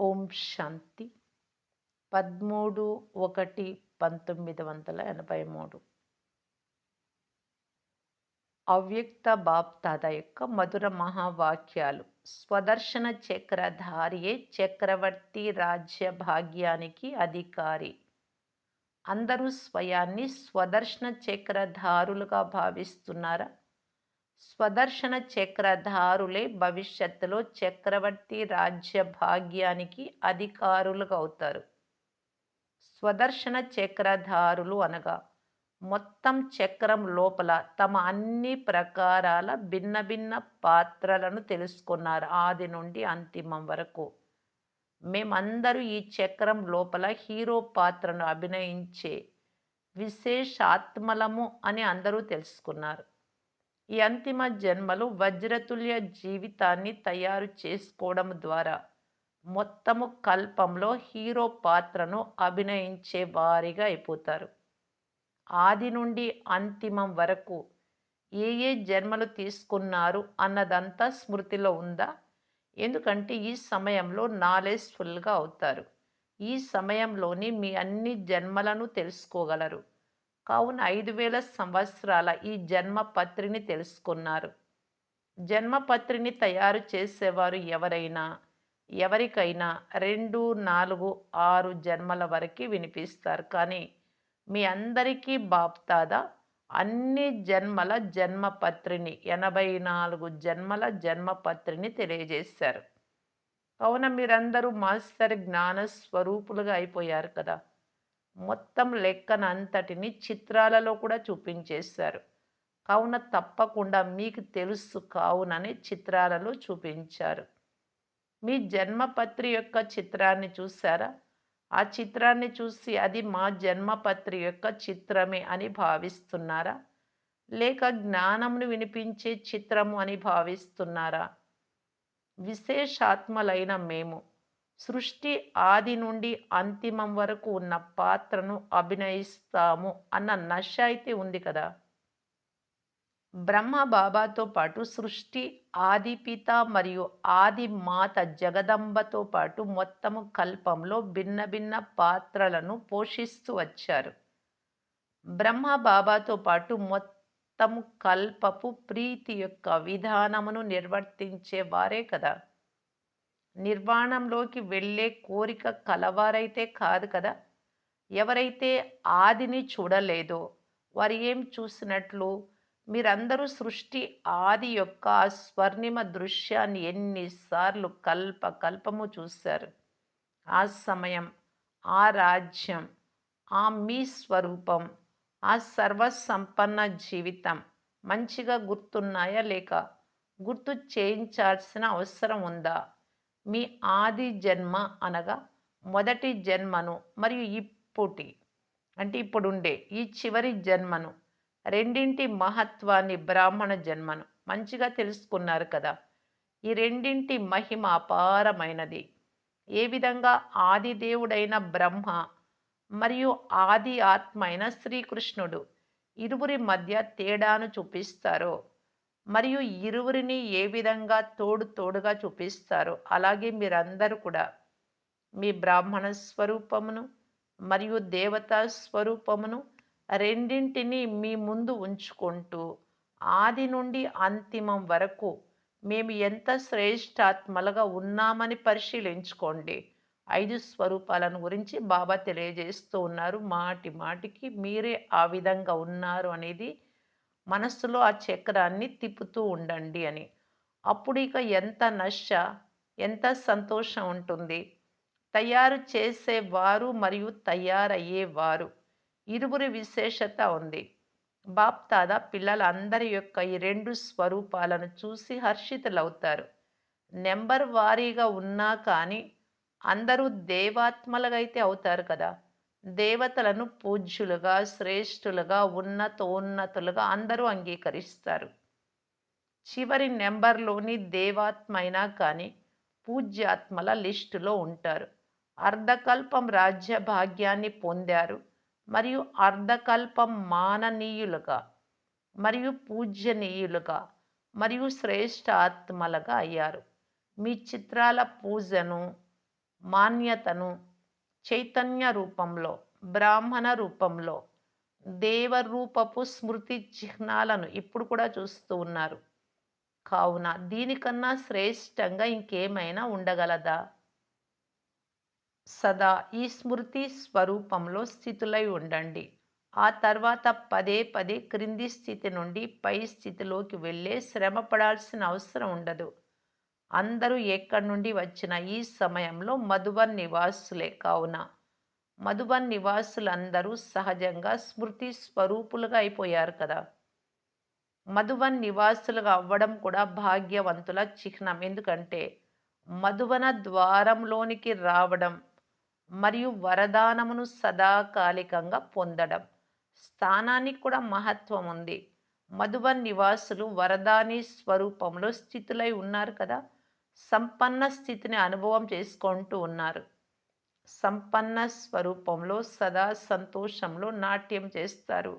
ఓం శాంతి. పదమూడు ఒకటి పంతొమ్మిది వందల ఎనభై మూడు. అవ్యక్త బాప్తాద యొక్క మధుర మహావాక్యాలు. స్వదర్శన చక్రధారియే చక్రవర్తి రాజ్య భాగ్యానికి అధికారి. అందరూ స్వయాన్ని స్వదర్శన చక్రధారులుగా భావిస్తున్నారా? స్వదర్శన చక్రధారులే భవిష్యత్తులో చక్రవర్తి రాజ్య భాగ్యానికి అధికారులుగా అవుతారు స్వదర్శన చక్రధారులు అనగా మొత్తం చక్రం లోపల తమ అన్ని ప్రకారాల భిన్న భిన్న పాత్రలను తెలుసుకున్నారు ఆది నుండి అంతిమం వరకు. మేమందరూ ఈ చక్రం లోపల హీరో పాత్రను అభినయించే విశేషాత్మలము అని అందరూ తెలుసుకున్నారు. ఈ అంతిమ జన్మలు వజ్రతుల్య జీవితాన్ని తయారు చేసుకోవడం ద్వారా మొత్తము కల్పంలో హీరో పాత్రను అభినయించే వారిగా అయిపోతారు. ఆది నుండి అంతిమం వరకు ఏ ఏ జన్మలు తీసుకున్నారు అన్నదంతా స్మృతిలో ఉందా? ఎందుకంటే ఈ సమయంలో నాలెడ్జ్ఫుల్గా అవుతారు. ఈ సమయంలోని మీ అన్ని జన్మలను తెలుసుకోగలరు. కావున ఐదు వేల సంవత్సరాల ఈ జన్మపత్రిని తెలుసుకున్నారు. జన్మపత్రిని తయారు చేసేవారు ఎవరైనా ఎవరికైనా రెండు నాలుగు ఆరు జన్మల వరకు వినిపిస్తారు. కానీ మీ అందరికీ బాప్తాదా? అన్ని జన్మల జన్మపత్రిని ఎనభై నాలుగు జన్మల జన్మపత్రిని తెలియజేశారు. కావున మీరందరూ మాస్టర్ జ్ఞాన స్వరూపులుగా అయిపోయారు కదా. మొత్తం లెక్కనంతటిని చిత్రాలలో కూడా చూపించేశారు. కావున తప్పకుండా మీకు తెలుసు కావునని చిత్రాలలో చూపించారు. మీ జన్మపత్రి యొక్క చిత్రాన్ని చూసారా ఆ చిత్రాన్ని చూసి అది మా జన్మపత్రి యొక్క చిత్రమే అని భావిస్తున్నారా? లేక జ్ఞానమును వినిపించే చిత్రము అని భావిస్తున్నారా? విశేషాత్మలైన మేము సృష్టి ఆది నుండి అంతిమం వరకు ఉన్న పాత్రను అభినయిస్తాము అన్న నష అయితే ఉంది కదా. బ్రహ్మ బాబాతో పాటు సృష్టి ఆది పిత మరియు ఆది మాత జగదంబతో పాటు మొత్తము కల్పంలో భిన్న భిన్న పాత్రలను పోషిస్తూ వచ్చారు. బ్రహ్మ బాబాతో పాటు మొత్తము కల్పపు ప్రీతి యొక్క విధానమును నిర్వర్తించే వారే కదా. నిర్వాణంలోకి వెళ్ళే కోరిక కలవారైతే కాదు కదా. ఎవరైతే ఆదిని చూడలేదో వారు ఏం చూసినట్లు? మీరందరూ సృష్టి ఆది యొక్క స్వర్ణిమ దృశ్యాన్ని ఎన్నిసార్లు కల్ప కల్పము చూశారు. ఆ సమయం ఆ రాజ్యం ఆ మీ స్వరూపం ఆ సర్వసంపన్న జీవితం మంచిగా గుర్తున్నాయా లేక? గుర్తు చేయించాల్సిన అవసరం ఉందా? మీ ఆది జన్మ అనగా మొదటి జన్మను మరియు ఇప్పుటి. అంటే ఇప్పుడుండే ఈ చివరి జన్మను. రెండింటి మహత్వాన్ని బ్రాహ్మణ జన్మను. మంచిగా తెలుసుకున్నారు కదా. ఈ రెండింటి మహిమ అపారమైనది. ఏ విధంగా ఆది దేవుడైన బ్రహ్మ మరియు ఆది ఆత్మ అయిన శ్రీకృష్ణుడు ఇరువురి మధ్య తేడాను చూపిస్తారో మరియు ఇరువురిని ఏ విధంగా తోడు తోడుగా చూపిస్తారో అలాగే మీరందరూ కూడా మీ బ్రాహ్మణ స్వరూపమును మరియు దేవతా స్వరూపమును రెండింటిని మీ ముందు ఉంచుకుంటూ ఆది నుండి అంతిమం వరకు మేము ఎంత శ్రేష్టాత్మలుగా ఉన్నామని పరిశీలించుకోండి. ఐదు స్వరూపాలను గురించి బాబా తెలియజేస్తూ ఉన్నారు. మాటి మాటికి మీరే ఆ విధంగా ఉన్నారు అనేది మనస్సులో ఆ చక్రాన్ని తిప్పుతూ ఉండండి అని. అప్పుడు ఇక ఎంత నశ ఎంత సంతోషం ఉంటుంది. తయారు చేసేవారు మరియు తయారయ్యేవారు ఇరువురి విశేషత ఉంది. బాప్తాద పిల్లలందరి యొక్క ఈ రెండు స్వరూపాలను చూసి హర్షితులవుతారు. నెంబర్ వారీగా ఉన్నా కానీ అందరూ దేవాత్మలుగా అయితే అవుతారు కదా. దేవతలను పూజ్యులుగా శ్రేష్ఠులుగా ఉన్నతోన్నతులుగా అందరూ అంగీకరిస్తారు. చివరి నెంబర్లోని దేవాత్మ అయినా కానీ పూజ్యాత్మల లిస్టులో ఉంటారు. అర్ధకల్పం రాజ్య భాగ్యాన్ని పొందారు మరియు అర్ధకల్పం మాననీయులుగా మరియు పూజ్యనీయులుగా మరియు శ్రేష్ఠ ఆత్మలుగా అయ్యారు. మీ చిత్రాల పూజను మాన్యతను చైతన్య రూపంలో బ్రాహ్మణ రూపంలో దేవరూపపు స్మృతి చిహ్నాలను ఇప్పుడు కూడా చూస్తూ ఉన్నారు. కావున దీనికన్నా శ్రేష్టంగా ఇంకేమైనా ఉండగలదా? సదా ఈ స్మృతి స్వరూపంలో స్థితులై ఉండండి. ఆ తర్వాత పదే పదే క్రింది స్థితి నుండి పై స్థితిలోకి వెళ్ళే శ్రమ పడాల్సిన అవసరం ఉండదు. అందరూ ఎక్కడి నుండి వచ్చిన ఈ సమయంలో మధుబన్ నివాసులే కావున. మధుబన్ నివాసులందరూ సహజంగా స్మృతి స్వరూపులుగా అయిపోయారు కదా. మధుబన్ నివాసులుగా అవ్వడం కూడా భాగ్యవంతుల చిహ్నం. ఎందుకంటే మధువన ద్వారంలోనికి రావడం మరియు వరదానమును సదాకాలికంగా పొందడం స్థానానికి కూడా మహత్వం ఉంది. మధుబన్ నివాసులు వరదాని స్వరూపంలో స్థితులై ఉన్నారు కదా. సంపన్న స్థితిని అనుభవం చేసుకుంటూ ఉన్నారు. సంపన్న స్వరూపంలో సదా సంతోషంలో నాట్యం చేస్తారు.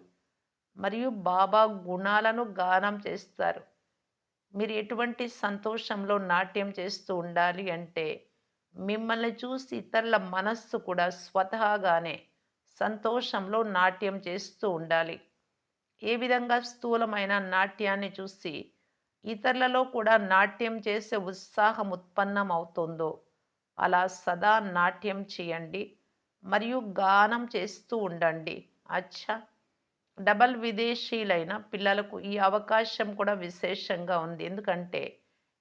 మరియు బాబా గుణాలను గానం చేస్తారు. మీరు ఎటువంటి సంతోషంలో నాట్యం చేస్తూ ఉండాలి అంటే మిమ్మల్ని చూసి ఇతరుల మనస్సు కూడా స్వతహాగానే సంతోషంలో నాట్యం చేస్తూ ఉండాలి. ఏ విధంగా స్థూలమైన నాట్యాన్ని చూసి ఇతరులలో కూడా నాట్యం చేసే ఉత్సాహం ఉత్పన్నం అవుతుందో అలా సదా నాట్యం చేయండి మరియు గానం చేస్తూ ఉండండి. అచ్చా! డబల్ విదేశీలైన పిల్లలకు ఈ అవకాశం కూడా విశేషంగా ఉంది. ఎందుకంటే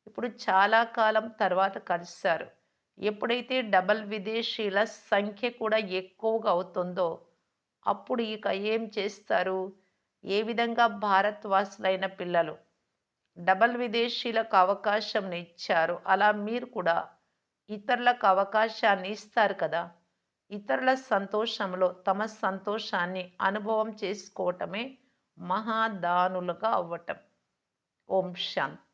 ఇప్పుడు చాలా కాలం తర్వాత కలిశారు. ఎప్పుడైతే డబల్ విదేశీల సంఖ్య కూడా ఎక్కువగా అవుతుందో అప్పుడు ఇక ఏం చేస్తారు? ఏ విధంగా భారత్వాసులైన పిల్లలు డబల్ విదేశీలకు అవకాశం ఇచ్చారు. అలా మీరు కూడా ఇతరులకు అవకాశాన్ని ఇస్తారు కదా. ఇతరుల సంతోషంలో తమ సంతోషాన్ని అనుభవం చేసుకోవటమే మహాదానులుగా అవ్వటం. ఓం శాంతి.